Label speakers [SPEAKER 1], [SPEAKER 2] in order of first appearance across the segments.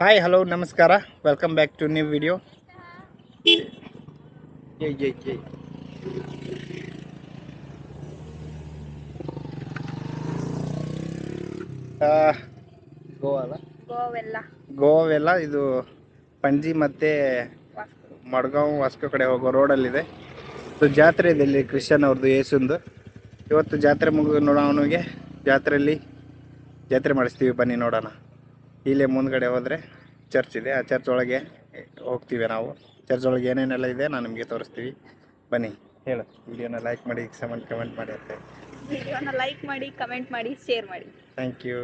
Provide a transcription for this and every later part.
[SPEAKER 1] Hi hello ನಮಸ್ಕಾರ. Welcome back to new video ಜೈ ಜೈ ಜೈ ಗೋವಾ ಅಲ್ಲ
[SPEAKER 2] ಗೋವೆಲ್ಲ.
[SPEAKER 1] ಗೋವೆಲ್ಲ ಇದು ಪಣಜಿ ಮತ್ತೆ ಮಡ್ಗಾಂವ್ ವಾಸ್ಕೋ ಕಡೆ ಹೋಗೋ ರೋಡಲ್ಲಿದೆ. ಸೊ ಜಾತ್ರೆ ಇದೆ ಇಲ್ಲಿ ಕ್ರಿಶ್ಚಿಯನ್ ಅವ್ರದ್ದು ಯೇಸುಂದು ಇವತ್ತು ಜಾತ್ರೆ ಮುಗಿದು ನೋಡೋಣ ಅವನಿಗೆ. ಜಾತ್ರೆಯಲ್ಲಿ ಜಾತ್ರೆ ಮಾಡಿಸ್ತೀವಿ ಬನ್ನಿ ನೋಡೋಣ. ಇಲ್ಲೇ ಮುಂದ್ಗಡೆ ಹೋದರೆ ಚರ್ಚ್ ಇದೆ. ಆ ಚರ್ಚ್ ಒಳಗೆ ಹೋಗ್ತೀವಿ ನಾವು. ಚರ್ಚ್ ಒಳಗೆ ಏನೇನೆಲ್ಲ ಇದೆ ನಾನು ನಿಮಗೆ ತೋರಿಸ್ತೀವಿ. ಬನ್ನಿ ಹೇಳು. ವಿಡಿಯೋನ ಲೈಕ್ ಮಾಡಿ ಕಮೆಂಟ್ ಕಮೆಂಟ್ ಮಾಡಿ ಅಂತ
[SPEAKER 2] ವಿಡಿಯೋನ ಲೈಕ್ ಮಾಡಿ ಕಮೆಂಟ್ ಮಾಡಿ ಶೇರ್ ಮಾಡಿ.
[SPEAKER 1] ಥ್ಯಾಂಕ್ ಯು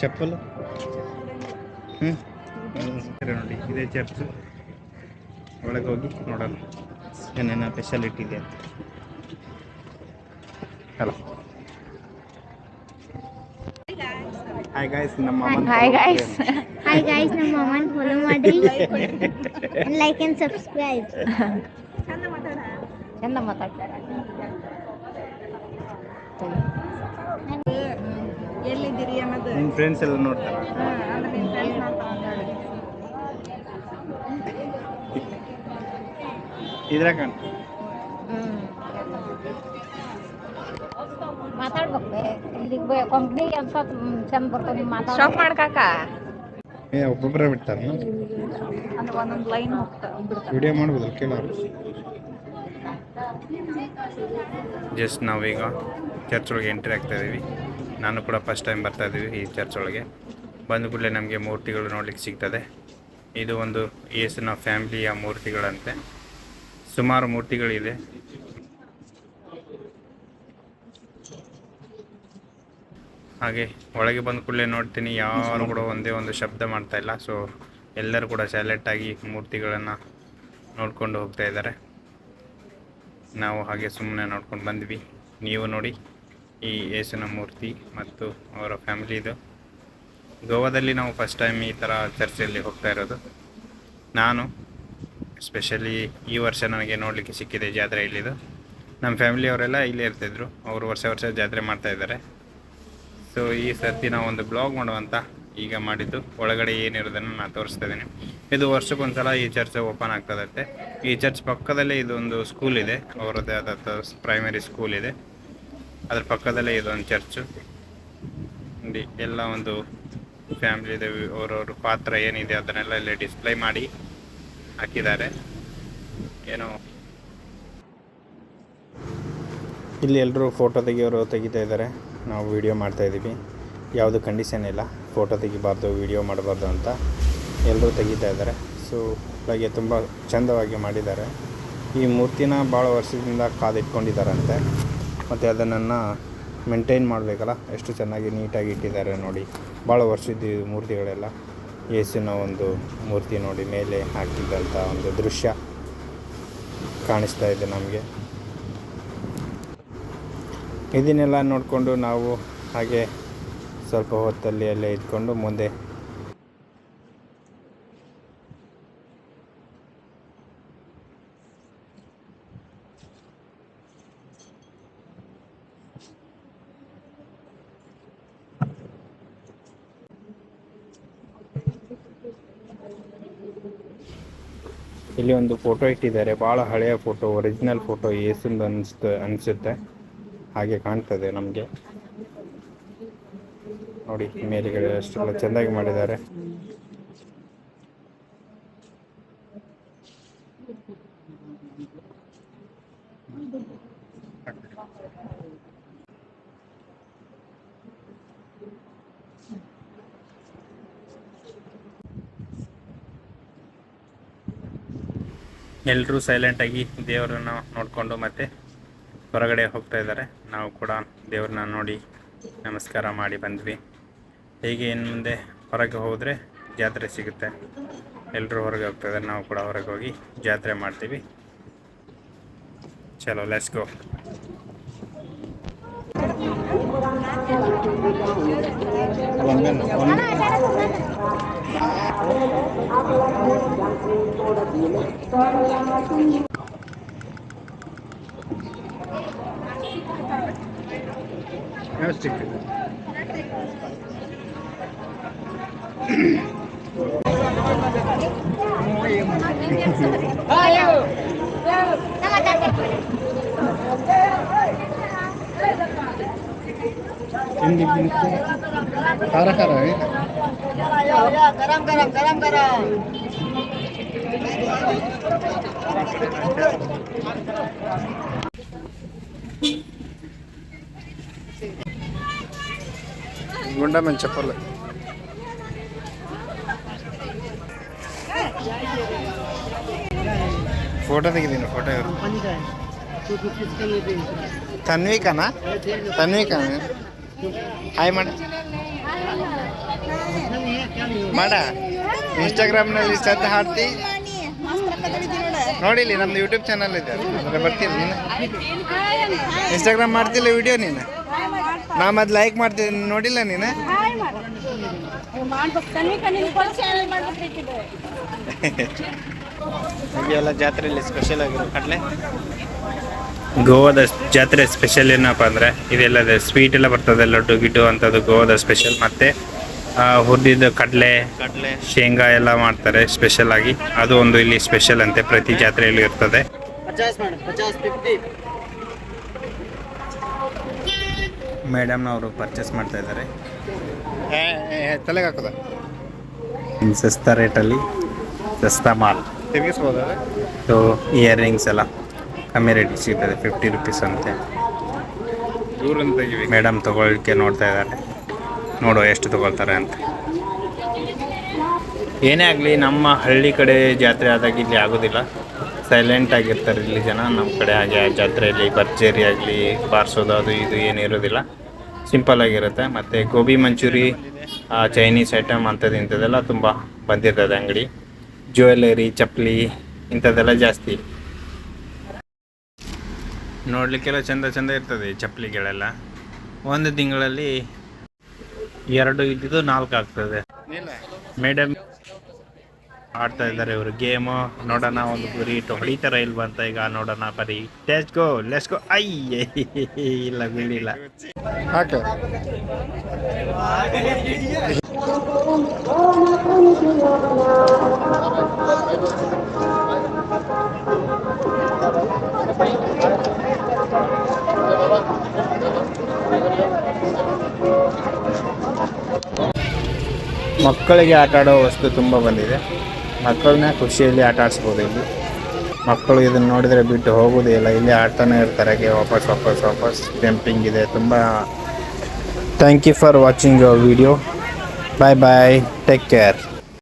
[SPEAKER 1] ಚಪ್ಪಲು? ಹ್ಞೂ ನೋಡಿ ಇದೇ ಚರ್ಚ್. ಒಳಗೆ ಹೋಗಿ ನೋಡೋಣ. ಏನೇನು ಸ್ಪೆಷಾಲಿಟಿ ಇದೆ ಅಂತ. ಹಲೋ ಹಾಯ್ ಗಾಯ್ಸ್ ನಮ್ಮ
[SPEAKER 2] Hi, guys.
[SPEAKER 3] ಹಾಯ್ ಗಾಯ್ಸ್ ನಮ್ಮ ಅಮ್ಮನ ಫಾಲೋ ಮಾಡ್ರಿ. ಲೈಕ್ ಅಂಡ್ ಸಬ್ಸ್ಕ್ರೈಬ್
[SPEAKER 2] ಚಂದ ಮಾತಾಡ್ತಾರೆ. ಎಲ್ಲಿದ್ದೀರಿ ಅನ್ನೋದು
[SPEAKER 1] ನಿಮ್ಮ ಫ್ರೆಂಡ್ಸ್ ಎಲ್ಲ ನೋಡ್ತಾರೆ.
[SPEAKER 2] ಅಂದ್ರೆ ನಿಮ್ಮ ಫ್ರೆಂಡ್ಸ್ ಮಾತಾಡಿ
[SPEAKER 1] ಇದ್ರಾಗ ಕಾಣ್.
[SPEAKER 4] ಮಾತಾಡ್ಬೇಕು. ಇಲ್ಲಿಗೆ ಕಂಪ್ನಿಗೆ ಅಂತ ಚಂದ ಬರ್ತದೆ ಮಾತಾಡ
[SPEAKER 2] ಸ್ಟಾಪ್ ಮಾಡ್ಕಾಕ
[SPEAKER 1] ಏ ಒಬ್ಬೊಬ್ಬರೇ ಬಿಡ್ತಾರ
[SPEAKER 2] ಅಂದ್ರೆ ಒಂದೊಂದು ಲೈನ್ ಹೋಗ್ತಾ ಬಿಡ್ತಾರೆ
[SPEAKER 1] ವಿಡಿಯೋ ಮಾಡ್ಬೋದಲ್ಲ ಕೇಳೋರು? ಜಸ್ಟ್ ನಾವೀಗ ಚರ್ಚ್ ಒಳಗೆ ಎಂಟ್ರಿ ಆಗ್ತಾ ಇದ್ದೀವಿ ನಾನು ಕೂಡ ಫಸ್ಟ್ ಟೈಮ್ ಬರ್ತಾ ಇದ್ದೀವಿ ಈ ಚರ್ಚ್ ಒಳಗೆ. ಬಂದ ಕೂಡಲೇ ನಮಗೆ ಮೂರ್ತಿಗಳು ನೋಡ್ಲಿಕ್ಕೆ ಸಿಗ್ತದೆ. ಇದು ಒಂದು ಯೇಸುನ ಫ್ಯಾಮಿಲಿಯ ಮೂರ್ತಿಗಳಂತೆ. ಸುಮಾರು ಮೂರ್ತಿಗಳಿದೆ. ಹಾಗೆ ಒಳಗೆ ಬಂದ ಕೂಡಲೇ ನೋಡ್ತೀನಿ, ಯಾರು ಕೂಡ ಒಂದೇ ಒಂದು ಶಬ್ದ ಮಾಡ್ತಾ ಇಲ್ಲ. ಸೊ ಎಲ್ಲರೂ ಕೂಡ ಸೈಲೆಂಟ್ ಆಗಿ ಮೂರ್ತಿಗಳನ್ನು ನೋಡ್ಕೊಂಡು ಹೋಗ್ತಾ ಇದ್ದಾರೆ. ನಾವು ಹಾಗೆ ಸುಮ್ಮನೆ ನೋಡ್ಕೊಂಡು ಬಂದ್ವಿ. ನೀವು ನೋಡಿ. ಈ ಯೇಸುನ ಮೂರ್ತಿ ಮತ್ತು ಅವರ ಫ್ಯಾಮಿಲಿದು ಗೋವಾದಲ್ಲಿ ನಾವು ಫಸ್ಟ್ ಟೈಮ್ ಈ ಥರ ಚರ್ಚಲ್ಲಿ ಹೋಗ್ತಾ ಇರೋದು. ನಾನು ಎಸ್ಪೆಷಲಿ ಈ ವರ್ಷ ನನಗೆ ನೋಡಲಿಕ್ಕೆ ಸಿಕ್ಕಿದೆ ಜಾತ್ರೆ ಇಲ್ಲಿದು. ನಮ್ಮ ಫ್ಯಾಮಿಲಿಯವರೆಲ್ಲ ಇಲ್ಲೇ ಇರ್ತಿದ್ರು. ಅವರು ವರ್ಷ ವರ್ಷ ಜಾತ್ರೆ ಮಾಡ್ತಾ ಇದ್ದಾರೆ. ಸೊ ಈ ಸರ್ತಿ ನಾವು ಒಂದು ಬ್ಲಾಗ್ ಮಾಡುವಂತ ಈಗ ಮಾಡಿದ್ದು. ಒಳಗಡೆ ಏನಿರೋದನ್ನು ನಾನು ತೋರಿಸ್ತಾ ಇದ್ದೀನಿ. ಇದು ವರ್ಷಕ್ಕೊಂದ್ಸಲ ಈ ಚರ್ಚ್ ಓಪನ್ ಆಗ್ತದಂತೆ. ಈ ಚರ್ಚ್ ಪಕ್ಕದಲ್ಲೇ ಇದೊಂದು ಸ್ಕೂಲ್ ಇದೆ. ಅವರದ್ದೇ ಆದಂಥ ಪ್ರೈಮರಿ ಸ್ಕೂಲ್ ಇದೆ. ಅದ್ರ ಪಕ್ಕದಲ್ಲೇ ಇದೊಂದು ಚರ್ಚು. ನೋಡಿ, ಎಲ್ಲ ಒಂದು ಫ್ಯಾಮಿಲಿ ಅವರವ್ರ ಪಾತ್ರ ಏನಿದೆ ಅದನ್ನೆಲ್ಲ ಇಲ್ಲಿ ಡಿಸ್ಪ್ಲೇ ಮಾಡಿ ಹಾಕಿದ್ದಾರೆ. ಏನೋ ಇಲ್ಲಿ ಎಲ್ಲರೂ ಫೋಟೋ ತೆಗಿಯೋರು ತೆಗಿತಾ ಇದ್ದಾರೆ. ನಾವು ವಿಡಿಯೋ ಮಾಡ್ತಾ ಇದ್ದೀವಿ. ಯಾವುದು ಕಂಡೀಷನ್ ಇಲ್ಲ. ಫೋಟೋ ತೆಗಿಬಾರ್ದು ವಿಡಿಯೋ ಮಾಡಬಾರ್ದು ಅಂತ ಎಲ್ಲರೂ ತೆಗಿತಾ ಇದ್ದಾರೆ. ಸೊ ಹಾಗೆ ತುಂಬ ಚಂದವಾಗಿ ಮಾಡಿದ್ದಾರೆ. ಈ ಮೂರ್ತಿನ ಭಾಳ ವರ್ಷದಿಂದ ಕಾದಿಟ್ಕೊಂಡಿದ್ದಾರಂತೆ. ಮತ್ತು ಅದನ್ನು ಮೇಂಟೈನ್ ಮಾಡಬೇಕಲ್ಲ? ಎಷ್ಟು ಚೆನ್ನಾಗಿ ನೀಟಾಗಿ ಇಟ್ಟಿದ್ದಾರೆ ನೋಡಿ. ಭಾಳ ವರ್ಷದ ಮೂರ್ತಿಗಳೆಲ್ಲ. ಏಸಿನ ಒಂದು ಮೂರ್ತಿ ನೋಡಿ, ಮೇಲೆ ಹಾಕಿದ್ದಂಥ ಒಂದು ದೃಶ್ಯ ಕಾಣಿಸ್ತಾ ಇದೆ ನಮಗೆ. ಇದನ್ನೆಲ್ಲ ನೋಡಿಕೊಂಡು ನಾವು ಹಾಗೆ ಸ್ವಲ್ಪ ಹೊತ್ತಲ್ಲಿ ಅಲ್ಲೇ ಇದ್ಕೊಂಡು ಮುಂದೆ ಇಲ್ಲಿ ಒಂದು ಫೋಟೋ ಇಟ್ಟಿದ್ದಾರೆ. ಬಹಳ ಹಳೆಯ ಫೋಟೋ ಒರಿಜಿನಲ್ ಫೋಟೋ ಯೇಸುಂದು ಅನ್ಸುತ್ತೆ ಅನಿಸುತ್ತೆ. ಹಾಗೆ ಕಾಣ್ತದೆ ನಮಗೆ. ನೋಡಿ, ಮೇಲೆಗಡೆ ಅಷ್ಟೆಲ್ಲ ಚೆಂದಾಗಿ ಮಾಡಿದ್ದಾರೆ. ಎಲ್ಲರೂ ಸೈಲೆಂಟಾಗಿ ದೇವರನ್ನ ನೋಡಿಕೊಂಡು ಮತ್ತೆ ಹೊರಗಡೆ ಹೋಗ್ತಾ ಇದ್ದಾರೆ. ನಾವು ಕೂಡ ದೇವ್ರನ್ನ ನೋಡಿ ನಮಸ್ಕಾರ ಮಾಡಿ ಬಂದ್ವಿ. ಹೀಗೆ ಇನ್ನು ಮುಂದೆ ಹೊರಗೆ ಹೋದರೆ ಜಾತ್ರೆ ಸಿಗುತ್ತೆ. ಎಲ್ಲರೂ ಹೊರಗೆ ಹೋಗ್ತಾ ಇದ್ದಾರೆ. ನಾವು ಕೂಡ ಹೊರಗೆ ಹೋಗಿ ಜಾತ್ರೆ ಮಾಡ್ತೀವಿ. ಚಲೋ ಲೆಟ್ಸ್ ಗೋ
[SPEAKER 5] व्यवस्थित Kara kara. Karam eh. karam karam karam. ಖಾರ ಗುಂಡಮ್ಮನ ಚಪ್ಪಲ್ ಫೋಟೋ ತೆಗಿದ್ದೀನಿ ಫೋಟೋ ಇವರು ತನ್ವಿಕನಾ ತನ್ವಿಕನ ಹಾಯ್ ಮಾಡ ಮಾಡ ಇನ್ಸ್ಟಾಗ್ರಾಮ್ನಲ್ಲಿ ಸದ್ದ ಹಾಡ್ತಿ ನೋಡಿಲಿ ನಮ್ದು ಯೂಟ್ಯೂಬ್ ಚಾನಲ್ ಇದೆ ಅದ್ರ ಬರ್ತೀನಿ ನೀನು. ಇನ್ಸ್ಟಾಗ್ರಾಮ್ ಮಾಡ್ತಿಲ್ಲ ವಿಡಿಯೋ ನೀನು? ನಾ ಮದ್ ಲೈಕ್ ಮಾಡ್ತೀನಿ ನೋಡಿಲ್ಲ ನೀನು? ಎಲ್ಲ ಜಾತ್ರೆಯಲ್ಲಿ ಸ್ಪೆಷಲ್ ಆಗಿರೋ ಕಡಲೆ?
[SPEAKER 1] ಗೋವಾದ ಜಾತ್ರೆ ಸ್ಪೆಷಲ್ ಏನಪ್ಪ ಅಂದರೆ ಇದೆಲ್ಲ ಸ್ವೀಟ್ ಎಲ್ಲ ಬರ್ತದೆ ಲಡ್ಡು ಗಿಡ್ಡು ಅಂಥದ್ದು ಗೋವಾದ ಸ್ಪೆಷಲ್ ಮತ್ತು ಹುರಿದಿದ್ದ ಕಡಲೆ
[SPEAKER 5] ಕಡಲೆ.
[SPEAKER 1] ಶೇಂಗಾ ಎಲ್ಲ ಮಾಡ್ತಾರೆ ಸ್ಪೆಷಲ್ ಆಗಿ. ಅದು ಒಂದು ಇಲ್ಲಿ ಸ್ಪೆಷಲ್ ಅಂತೆ ಪ್ರತಿ ಜಾತ್ರೆಯಲ್ಲಿ ಇರ್ತದೆ.
[SPEAKER 5] ಮೇಡಮ್
[SPEAKER 1] ಅವರು ಪರ್ಚೇಸ್ ಮಾಡ್ತಾ ಇದ್ದಾರೆ.
[SPEAKER 5] ತಲೆಗೆ ಹಾಕೋದ?
[SPEAKER 1] ಸಸ್ತಾ ರೇಟಲ್ಲಿ ಸಸ್ತಾ ಮಾಲ್. ಸೊ ಇಯರ್ ರಿಂಗ್ಸ್ ಎಲ್ಲ ಕಮ್ಮಿ ರೇಟಿಗೆ ಸಿಗ್ತದೆ ಫಿಫ್ಟಿ ರುಪೀಸ್ ಅಂತೆ. ಮೇಡಮ್ ತಗೊಳ್ಳಿಕ್ಕೆ ನೋಡ್ತಾ ಇದ್ದಾರೆ. ನೋಡುವ ಎಷ್ಟು ತಗೊಳ್ತಾರೆ ಅಂತ. ಏನೇ ಆಗಲಿ, ನಮ್ಮ ಹಳ್ಳಿ ಕಡೆ ಜಾತ್ರೆ ಆದಾಗ ಇಲ್ಲಿ ಆಗೋದಿಲ್ಲ. ಸೈಲೆಂಟ್ ಆಗಿರ್ತಾರೆ ಇಲ್ಲಿ ಜನ, ನಮ್ಮ ಕಡೆ ಹಾಗೆ ಜಾತ್ರೆಯಲ್ಲಿ ಭರ್ಜರಿ ಆಗಲಿ ಬಾರಿಸೋದು ಅದು ಇದು ಏನಿರೋದಿಲ್ಲ ಸಿಂಪಲ್ ಆಗಿರುತ್ತೆ. ಮತ್ತು ಗೋಬಿ ಮಂಚೂರಿ ಚೈನೀಸ್ ಐಟಮ್ ಅಂಥದ್ದು ಇಂಥದ್ದೆಲ್ಲ ತುಂಬ ಬಂದಿರ್ತದೆ ಅಂಗಡಿ. ಜ್ಯುವೆಲ್ಲರಿ ಚಪ್ಪಲಿ, ಇಂಥದ್ದೆಲ್ಲ ಜಾಸ್ತಿ. ನೋಡಲಿಕ್ಕೆಲ್ಲ ಚಂದ ಚಂದ ಇರ್ತದೆ ಚಪ್ಪಲಿಗಳೆಲ್ಲ. ಒಂದು ತಿಂಗಳಲ್ಲಿ ಎರಡು ಇದ್ದಿದ್ದು ನಾಲ್ಕು ಆಗ್ತದೆ. ಮೇಡಮ್ ಆಡ್ತಾ ಇದ್ದಾರೆ ಇವರು. ಗೇಮು ನೋಡೋಣ, ಒಂದು ಗುರಿ ಇಟ್ಟು ಹೊಡಿತಾರ ಇಲ್ವಾ ಅಂತ ಈಗ ನೋಡೋಣ, ಬರೀ ಲೆಟ್ಸ್ ಗೋ ಲೆಸ್ ಗೋ. ಐ ಇಲ್ಲ ಬೀಳಿಲ್ಲ ಮಕ್ಕಳಿಗೆ ಆಟ ಆಡೋ ವಸ್ತು ತುಂಬ ಬಂದಿದೆ. ಮಕ್ಕಳನ್ನ ಖುಷಿಯಲ್ಲಿ ಆಟ ಆಡಿಸ್ಬೋದು ಇಲ್ಲಿ. ಮಕ್ಕಳು ಇದನ್ನು ನೋಡಿದರೆ ಬಿಟ್ಟು ಹೋಗೋದೇ ಇಲ್ಲ. ಇಲ್ಲಿ ಆಡ್ತಾನೆ ಇರ್ತಾರೆ. ಹಾಗೆ ವಾಪಸ್ ವಾಪಸ್ ವಾಪಸ್. ಜಂಪಿಂಗ್ ಇದೆ. ತುಂಬ thank you for watching your video bye bye take care